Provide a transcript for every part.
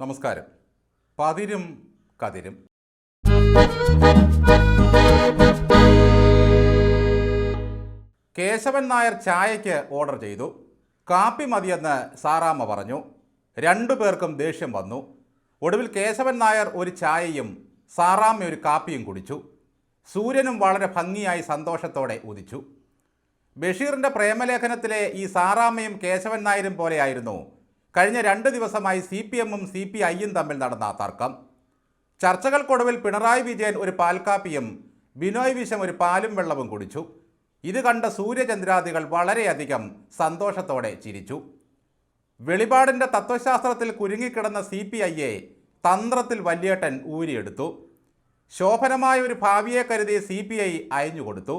നമസ്കാരം. പതിരും കതിരും. കേശവൻ നായർ ചായയ്ക്ക് ഓർഡർ ചെയ്തു. കാപ്പി മതിയെന്ന് സാറാമ്മ പറഞ്ഞു. രണ്ടു പേർക്കും ദേഷ്യം വന്നു. ഒടുവിൽ കേശവൻ നായർ ഒരു ചായയും സാറാമ്മ ഒരു കാപ്പിയും കുടിച്ചു. സൂര്യനും വളരെ ഭംഗിയായി സന്തോഷത്തോടെ ഉദിച്ചു. ബഷീറിന്റെ പ്രേമലേഖനത്തിലെ ഈ സാറാമ്മയും കേശവൻ നായരും പോലെയായിരുന്നു കഴിഞ്ഞ രണ്ട് ദിവസമായി സി പി എമ്മും സി പി ഐയും തമ്മിൽ നടന്ന തർക്കം. ചർച്ചകൾക്കൊടുവിൽ പിണറായി വിജയൻ ഒരു പാൽക്കാപ്പിയും ബിനോയ് വിശം ഒരു പാലും വെള്ളവും കുടിച്ചു. ഇത് കണ്ട സൂര്യചന്ദ്രാദികൾ വളരെയധികം സന്തോഷത്തോടെ ചിരിച്ചു. വെളിപാടിന്റെ തത്വശാസ്ത്രത്തിൽ കുരുങ്ങിക്കിടന്ന സി പി ഐയെ തന്ത്രത്തിൽ വല്യേട്ടൻ ഊരിയെടുത്തു. ശോഭനമായ ഒരു ഭാവിയെ കരുതി സി പി ഐ അയഞ്ഞുകൊടുത്തു.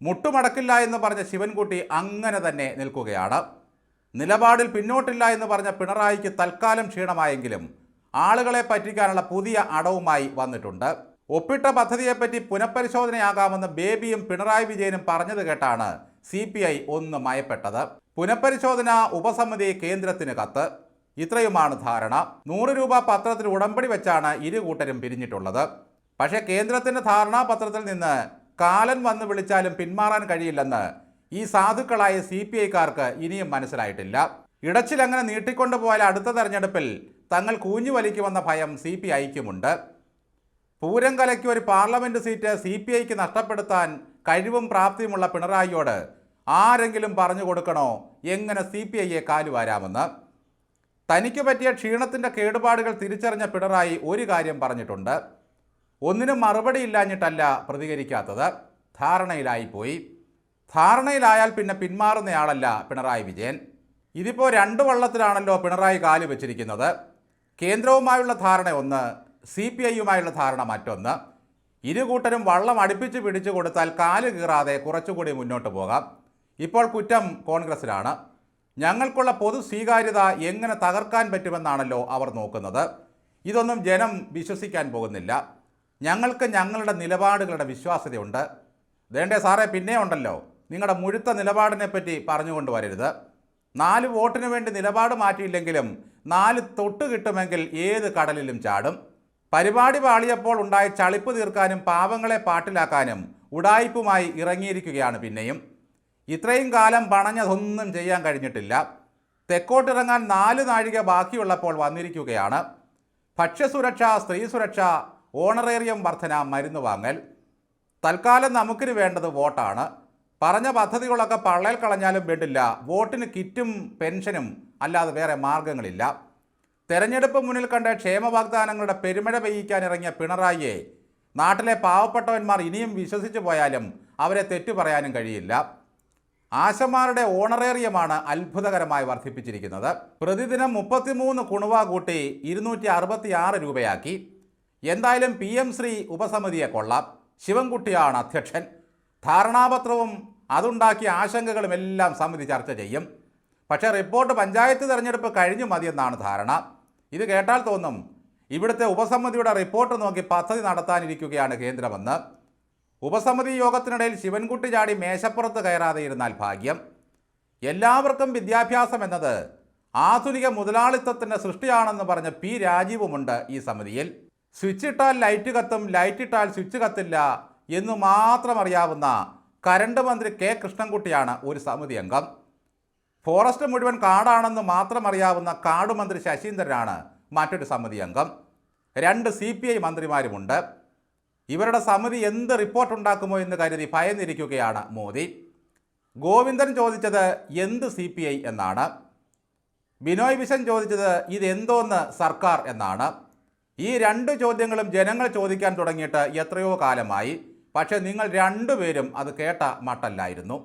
മുട്ടുമടക്കില്ല എന്ന് പറഞ്ഞ ശിവൻകുട്ടി അങ്ങനെ തന്നെ നിൽക്കുകയാണ്. നിലപാടിൽ പിന്നോട്ടില്ല എന്ന് പറഞ്ഞ പിണറായിക്ക് തൽക്കാലം ക്ഷീണമായെങ്കിലും ആളുകളെ പറ്റിക്കാനുള്ള പുതിയ അടവുമായി വന്നിട്ടുണ്ട്. ഒപ്പിട്ട പദ്ധതിയെപ്പറ്റി പുനഃപരിശോധനയാകാമെന്ന് ബേബിയും പിണറായി വിജയനും പറഞ്ഞത് കേട്ടാണ് സി പി ഐ ഒന്ന് മയപ്പെട്ടത്. പുനഃപരിശോധന ഉപസമിതി കേന്ദ്രത്തിന് കത്ത്. ഇത്രയുമാണ് ധാരണ. നൂറ് രൂപ പത്രത്തിൽ ഉടമ്പടി വെച്ചാണ് ഇരു കൂട്ടരും പിരിഞ്ഞിട്ടുള്ളത്. പക്ഷേ കേന്ദ്രത്തിന്റെ ധാരണാപത്രത്തിൽ നിന്ന് കാലൻ വന്ന് വിളിച്ചാലും പിന്മാറാൻ കഴിയില്ലെന്ന് ഈ സാധുക്കളായ സി പി ഐക്കാർക്ക് ഇനിയും മനസ്സിലായിട്ടില്ല. ഇടച്ചിൽ അങ്ങനെ നീട്ടിക്കൊണ്ടുപോയാൽ അടുത്ത തെരഞ്ഞെടുപ്പിൽ തങ്ങൾ കൂഞ്ഞു വലിക്കുമെന്ന ഭയം സി പി ഐക്കുമുണ്ട്. പൂരം കലയ്ക്ക് ഒരു പാർലമെന്റ് സീറ്റ് സി പി ഐക്ക് നഷ്ടപ്പെടുത്താൻ കഴിവും പ്രാപ്തിയുമുള്ള പിണറായിയോട് ആരെങ്കിലും പറഞ്ഞു കൊടുക്കണോ? എങ്ങനെ സി പി ഐയെ കാലുവാരാമെന്ന്? തനിക്ക് പറ്റിയ ക്ഷീണത്തിന്റെ കേടുപാടുകൾ തിരിച്ചറിഞ്ഞ പിണറായി ഒരു കാര്യം പറഞ്ഞിട്ടുണ്ട്. ഒന്നിനും മറുപടി ഇല്ലാഞ്ഞിട്ടല്ല പ്രതികരിക്കാത്തത്. ധാരണയിലായിപ്പോയി. ധാരണയിലായാൽ പിന്നെ പിന്മാറുന്നയാളല്ല പിണറായി വിജയൻ. ഇതിപ്പോൾ രണ്ട് വള്ളത്തിലാണല്ലോ പിണറായി കാൽ വെച്ചിരിക്കുന്നത്. കേന്ദ്രവുമായുള്ള ധാരണ ഒന്ന് സി പി ഐയുമായുള്ള ധാരണ മറ്റൊന്ന്. ഇരു കൂട്ടരും വള്ളം അടുപ്പിച്ച് പിടിച്ചു കൊടുത്താൽ കാൽ കീറാതെ കുറച്ചുകൂടി മുന്നോട്ട് പോകാം. ഇപ്പോൾ കുറ്റം കോൺഗ്രസിലാണ്. ഞങ്ങൾക്കുള്ള പൊതു സ്വീകാര്യത എങ്ങനെ തകർക്കാൻ പറ്റുമെന്നാണല്ലോ അവർ നോക്കുന്നത്. ഇതൊന്നും ജനം വിശ്വസിക്കാൻ പോകുന്നില്ല. ഞങ്ങൾക്ക് ഞങ്ങളുടെ നിലപാടുകളുടെ വിശ്വാസ്യതയുണ്ട്. വേണ്ടേ സാറേ പിന്നെ ഉണ്ടല്ലോ നിങ്ങളുടെ മുഴുത്ത നിലപാടിനെ പറ്റി പറഞ്ഞുകൊണ്ട് വരരുത്. നാല് വോട്ടിന് വേണ്ടി നിലപാട് മാറ്റിയില്ലെങ്കിലും നാല് തൊട്ട് കിട്ടുമെങ്കിൽ ഏത് കടലിലും ചാടും. പരിപാടി പാളിയപ്പോൾ ഉണ്ടായ ചളിപ്പ് തീർക്കാനും പാവങ്ങളെ പാട്ടിലാക്കാനും ഉടായിപ്പുമായി ഇറങ്ങിയിരിക്കുകയാണ് പിന്നെയും. ഇത്രയും കാലം പണഞ്ഞതൊന്നും ചെയ്യാൻ കഴിഞ്ഞിട്ടില്ല. തെക്കോട്ടിറങ്ങാൻ നാല് നാഴിക ബാക്കിയുള്ളപ്പോൾ വന്നിരിക്കുകയാണ്. ഭക്ഷ്യസുരക്ഷ സ്ത്രീ സുരക്ഷ ഓണറേറിയം വർധന മരുന്ന് വാങ്ങൽ. തൽക്കാലം നമുക്കിന് വേണ്ടത് വോട്ടാണ്. പറഞ്ഞ പദ്ധതികളൊക്കെ പള്ളയിൽ കളഞ്ഞാലും വേണ്ടില്ല. വോട്ടിന് കിറ്റും പെൻഷനും അല്ലാതെ വേറെ മാർഗങ്ങളില്ല തെരഞ്ഞെടുപ്പ് മുന്നിൽ കണ്ട ക്ഷേമ വാഗ്ദാനങ്ങളുടെ പെരുമഴ പെയ്യിക്കാൻ ഇറങ്ങിയ പിണറായിയെ നാട്ടിലെ പാവപ്പെട്ടവന്മാർ ഇനിയും വിശ്വസിച്ചു പോയാലും അവരെ തെറ്റു പറയാനും കഴിയില്ല. ആശമാരുടെ ഓണറേറിയമാണ് അത്ഭുതകരമായി വർദ്ധിപ്പിച്ചിരിക്കുന്നത്. പ്രതിദിനം മുപ്പത്തിമൂന്ന് കുണുവ കൂട്ടി ഇരുന്നൂറ്റി അറുപത്തി ആറ് രൂപയാക്കി. എന്തായാലും പി എം ശ്രീ ഉപസമിതിയെ കൊള്ളാം. ശിവൻകുട്ടിയാണ് അധ്യക്ഷൻ. ധാരണാപത്രവും അതുണ്ടാക്കിയ ആശങ്കകളും എല്ലാം സമിതി ചർച്ച ചെയ്യും. പക്ഷേ റിപ്പോർട്ട് പഞ്ചായത്ത് തെരഞ്ഞെടുപ്പ് കഴിഞ്ഞു മതിയെന്നാണ് ധാരണ. ഇത് കേട്ടാൽ തോന്നും ഇവിടുത്തെ ഉപസമിതിയുടെ റിപ്പോർട്ട് നോക്കി പദ്ധതി നടത്താനിരിക്കുകയാണ് കേന്ദ്രമെന്ന്. ഉപസമിതി യോഗത്തിനിടയിൽ ശിവൻകുട്ടി ചാടി മേശപ്പുറത്ത് കയറാതെ ഇരുന്നാൽ ഭാഗ്യം. എല്ലാവർക്കും വിദ്യാഭ്യാസം എന്നത് ആധുനിക മുതലാളിത്തത്തിന്റെ സൃഷ്ടിയാണെന്ന് പറഞ്ഞ പി രാജീവുമുണ്ട് ഈ സമിതിയിൽ. സ്വിച്ചിട്ടാൽ ലൈറ്റ് കത്തും ലൈറ്റിട്ടാൽ സ്വിച്ച് കത്തില്ല എന്നു മാത്രം അറിയാവുന്ന കരണ്ട് മന്ത്രി കെ കൃഷ്ണൻകുട്ടിയാണ് ഒരു സമിതി അംഗം. ഫോറസ്റ്റ് മുഴുവൻ കാടാണെന്ന് മാത്രം അറിയാവുന്ന കാട് മന്ത്രി ശശീന്ദ്രനാണ് മറ്റൊരു സമിതി അംഗം. രണ്ട് സി പി ഐ മന്ത്രിമാരുമുണ്ട്. ഇവരുടെ സമിതി എന്ത് റിപ്പോർട്ട് ഉണ്ടാക്കുമോ എന്ന് കരുതി ഭയന്നിരിക്കുകയാണ് മോദി. ഗോവിന്ദൻ ചോദിച്ചത് എന്ത് സി പി ഐ എന്നാണ്. ബിനോയ് വിശൻ ചോദിച്ചത് ഇതെന്തോന്ന് സർക്കാർ എന്നാണ്. ഈ രണ്ട് ചോദ്യങ്ങളും ജനങ്ങൾ ചോദിക്കാൻ തുടങ്ങിയിട്ട് എത്രയോ കാലമായി. പക്ഷേ നിങ്ങൾ രണ്ടുപേരും അത് കേട്ട മട്ടല്ലായിരുന്നു.